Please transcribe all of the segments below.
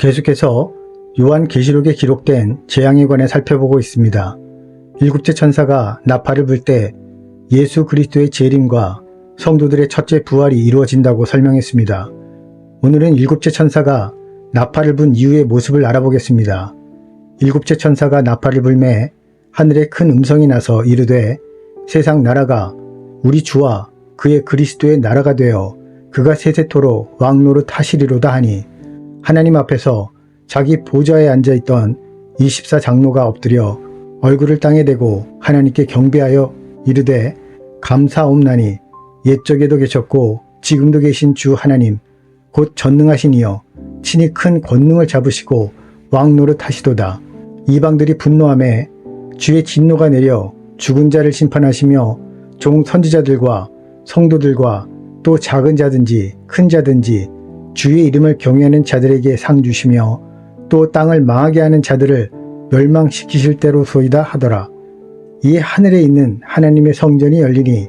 계속해서 요한 계시록에 기록된 재앙에 관해 살펴보고 있습니다. 일곱째 천사가 나팔을 불 때 예수 그리스도의 재림과 성도들의 첫째 부활이 이루어진다고 설명했습니다. 오늘은 일곱째 천사가 나팔을 분 이후의 모습을 알아보겠습니다. 일곱째 천사가 나팔을 불매 하늘에 큰 음성이 나서 이르되 세상 나라가 우리 주와 그의 그리스도의 나라가 되어 그가 세세토록 왕노릇 하시리로다 하니 하나님 앞에서 자기 보좌에 앉아 있던 24 장로가 엎드려 얼굴을 땅에 대고 하나님께 경배하여 이르되 감사옵나니 옛적에도 계셨고 지금도 계신 주 하나님 곧 전능하신 이여 친히 큰 권능을 잡으시고 왕노릇 하시도다. 이방들이 분노함에 주의 진노가 내려 죽은 자를 심판하시며 종 선지자들과 성도들과 또 작은 자든지 큰 자든지 주의 이름을 경외하는 자들에게 상 주시며 또 땅을 망하게 하는 자들을 멸망시키실 대로소이다 하더라. 이 하늘에 있는 하나님의 성전이 열리니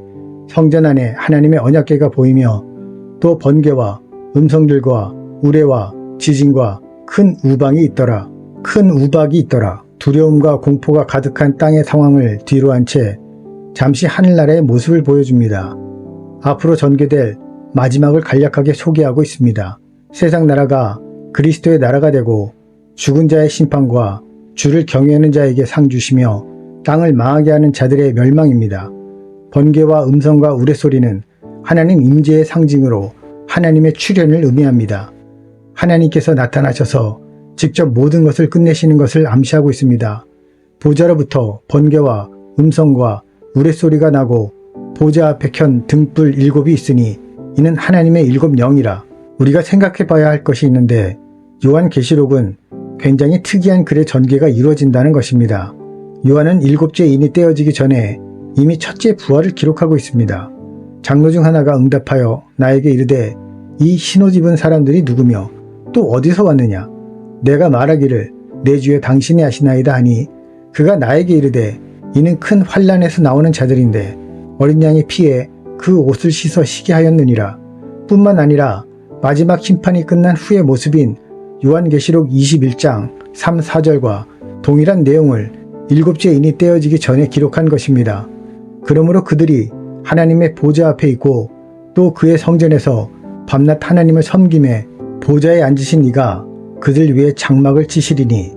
성전 안에 하나님의 언약궤가 보이며 또 번개와 음성들과 우레와 지진과 큰 우방이 있더라. 큰 우박이 있더라. 두려움과 공포가 가득한 땅의 상황을 뒤로 한 채 잠시 하늘나라의 모습을 보여줍니다. 앞으로 전개될 마지막을 간략하게 소개하고 있습니다. 세상 나라가 그리스도의 나라가 되고 죽은 자의 심판과 주를 경외하는 자에게 상 주시며 땅을 망하게 하는 자들의 멸망입니다. 번개와 음성과 우레소리는 하나님 임재의 상징으로 하나님의 출현을 의미합니다. 하나님께서 나타나셔서 직접 모든 것을 끝내시는 것을 암시하고 있습니다. 보좌로부터 번개와 음성과 우레소리가 나고 보좌 앞에 켠 등불 일곱이 있으니 이는 하나님의 일곱 영이라 우리가 생각해 봐야 할 것이 있는데 요한 계시록은 굉장히 특이한 글의 전개가 이루어진다는 것입니다. 요한은 일곱째 인이 떼어지기 전에 이미 첫째 부활을 기록하고 있습니다. 장로 중 하나가 응답하여 나에게 이르되 이 신옷 입은 사람들이 누구며 또 어디서 왔느냐 내가 말하기를 내 주에 당신이 아시나이다 하니 그가 나에게 이르되 이는 큰 환란에서 나오는 자들인데 어린 양의 피에 그 옷을 씻어 시게 하였느니라 뿐만 아니라 마지막 심판이 끝난 후의 모습인 요한계시록 21장 3, 4절과 동일한 내용을 일곱째 인이 떼어지기 전에 기록한 것입니다. 그러므로 그들이 하나님의 보좌 앞에 있고 또 그의 성전에서 밤낮 하나님을 섬김에 보좌에 앉으신 이가 그들 위에 장막을 치시리니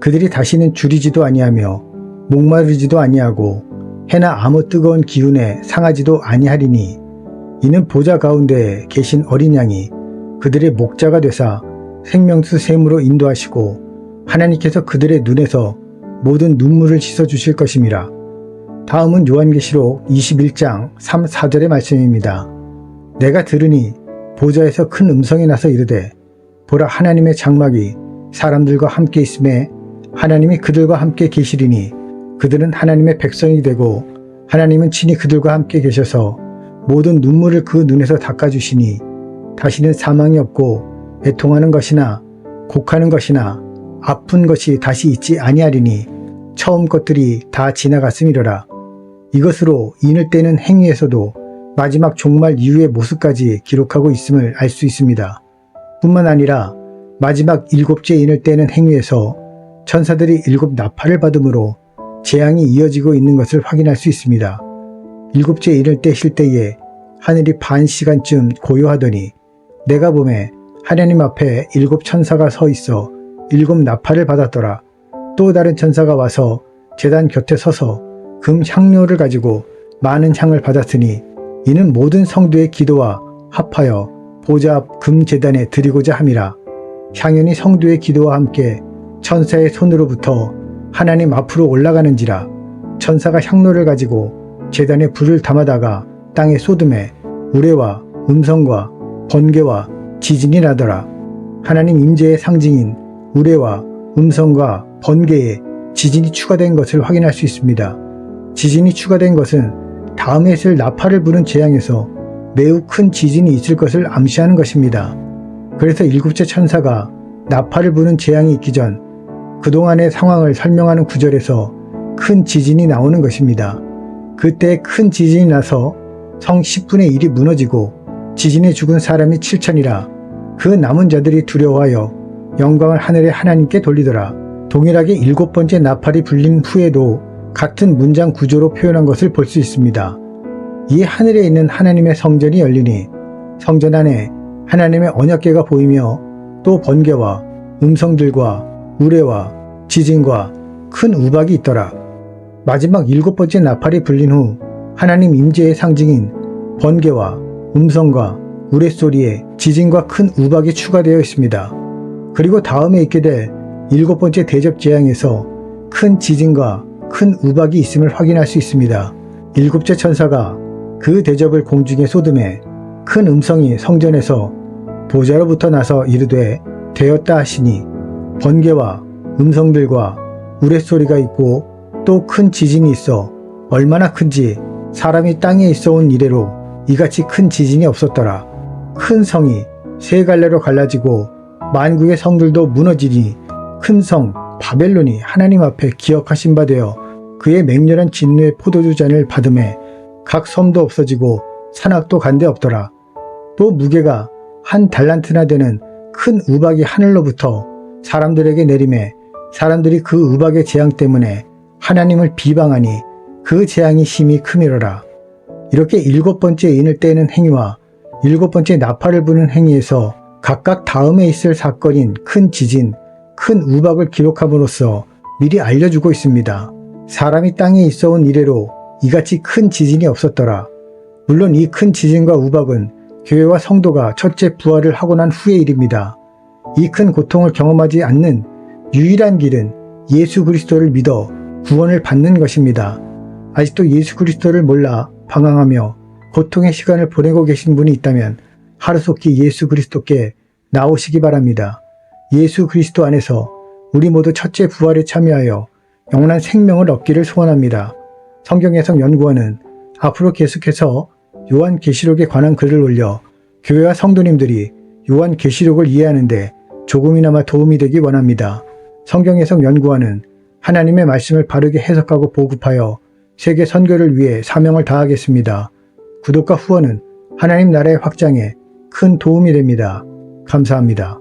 그들이 다시는 줄이지도 아니하며 목마르지도 아니하고 해나 아무 뜨거운 기운에 상하지도 아니하리니 이는 보좌 가운데 계신 어린 양이 그들의 목자가 되사 생명수 샘으로 인도하시고 하나님께서 그들의 눈에서 모든 눈물을 씻어 주실 것임이라. 다음은 요한계시록 21장 3, 4절의 말씀입니다. 내가 들으니 보좌에서 큰 음성이 나서 이르되 보라 하나님의 장막이 사람들과 함께 있음에 하나님이 그들과 함께 계시리니 그들은 하나님의 백성이 되고 하나님은 친히 그들과 함께 계셔서 모든 눈물을 그 눈에서 닦아주시니 다시는 사망이 없고 애통하는 것이나 곡하는 것이나 아픈 것이 다시 있지 아니하리니 처음 것들이 다 지나갔음이로라. 이것으로 인을 떼는 행위에서도 마지막 종말 이후의 모습까지 기록하고 있음을 알 수 있습니다. 뿐만 아니라 마지막 일곱째 인을 떼는 행위에서 천사들이 일곱 나팔을 받음으로 재앙이 이어지고 있는 것을 확인할 수 있습니다. 일곱째 인을 떼실 때에 하늘이 반 시간쯤 고요하더니 내가 봄에 하나님 앞에 일곱 천사가 서 있어 일곱 나팔을 받았더라. 또 다른 천사가 와서 재단 곁에 서서 금 향료를 가지고 많은 향을 받았으니 이는 모든 성도의 기도와 합하여 보좌 앞 금재단에 드리고자 함이라. 향연이 성도의 기도와 함께 천사의 손으로부터 하나님 앞으로 올라가는지라. 천사가 향로를 가지고 재단에 불을 담아다가 땅에 쏟음에 우레와 음성과 번개와 지진이 나더라. 하나님 임재의 상징인 우레와 음성과 번개에 지진이 추가된 것을 확인할 수 있습니다. 지진이 추가된 것은 다음에 있을 나팔을 부는 재앙에서 매우 큰 지진이 있을 것을 암시하는 것입니다. 그래서 일곱째 천사가 나팔을 부는 재앙이 있기 전 그동안의 상황을 설명하는 구절에서 큰 지진이 나오는 것입니다. 그때 큰 지진이 나서 성 10분의 1이 무너지고 지진에 죽은 사람이 7천이라 그 남은 자들이 두려워하여 영광을 하늘의 하나님께 돌리더라. 동일하게 일곱 번째 나팔이 불린 후에도 같은 문장 구조로 표현한 것을 볼 수 있습니다. 이 하늘에 있는 하나님의 성전이 열리니 성전 안에 하나님의 언약궤가 보이며 또 번개와 음성들과 우레와 지진과 큰 우박이 있더라. 마지막 일곱 번째 나팔이 불린 후 하나님 임재의 상징인 번개와 음성과 우레소리에 지진과 큰 우박이 추가되어 있습니다. 그리고 다음에 있게 될 일곱 번째 대접 재앙에서 큰 지진과 큰 우박이 있음을 확인할 수 있습니다. 일곱째 천사가 그 대접을 공중에 쏟음에 큰 음성이 성전에서 보좌로부터 나서 이르되 되었다 하시니 번개와 음성들과 우레소리가 있고 또 큰 지진이 있어 얼마나 큰지 사람이 땅에 있어 온 이래로 이같이 큰 지진이 없었더라. 큰 성이 세 갈래로 갈라지고 만국의 성들도 무너지니 큰 성 바벨론이 하나님 앞에 기억하신 바 되어 그의 맹렬한 진노의 포도주 잔을 받음에 각 섬도 없어지고 산악도 간데 없더라. 또 무게가 한 달란트나 되는 큰 우박이 하늘로부터 사람들에게 내림에 사람들이 그 우박의 재앙 때문에 하나님을 비방하니 그 재앙이 심히 크미러라. 이렇게 일곱 번째 인을 떼는 행위와 일곱 번째 나팔을 부는 행위에서 각각 다음에 있을 사건인 큰 지진, 큰 우박을 기록함으로써 미리 알려주고 있습니다. 사람이 땅에 있어 온 이래로 이같이 큰 지진이 없었더라. 물론 이 큰 지진과 우박은 교회와 성도가 첫째 부활을 하고 난 후의 일입니다. 이 큰 고통을 경험하지 않는 유일한 길은 예수 그리스도를 믿어 구원을 받는 것입니다. 아직도 예수 그리스도를 몰라 방황하며 고통의 시간을 보내고 계신 분이 있다면 하루속히 예수 그리스도께 나오시기 바랍니다. 예수 그리스도 안에서 우리 모두 첫째 부활에 참여하여 영원한 생명을 얻기를 소원합니다. 성경해석 연구원은 앞으로 계속해서 요한 계시록에 관한 글을 올려 교회와 성도님들이 요한 계시록을 이해하는데 조금이나마 도움이 되기 원합니다. 성경 해석 연구원은 하나님의 말씀을 바르게 해석하고 보급하여 세계 선교를 위해 사명을 다하겠습니다. 구독과 후원은 하나님 나라의 확장에 큰 도움이 됩니다. 감사합니다.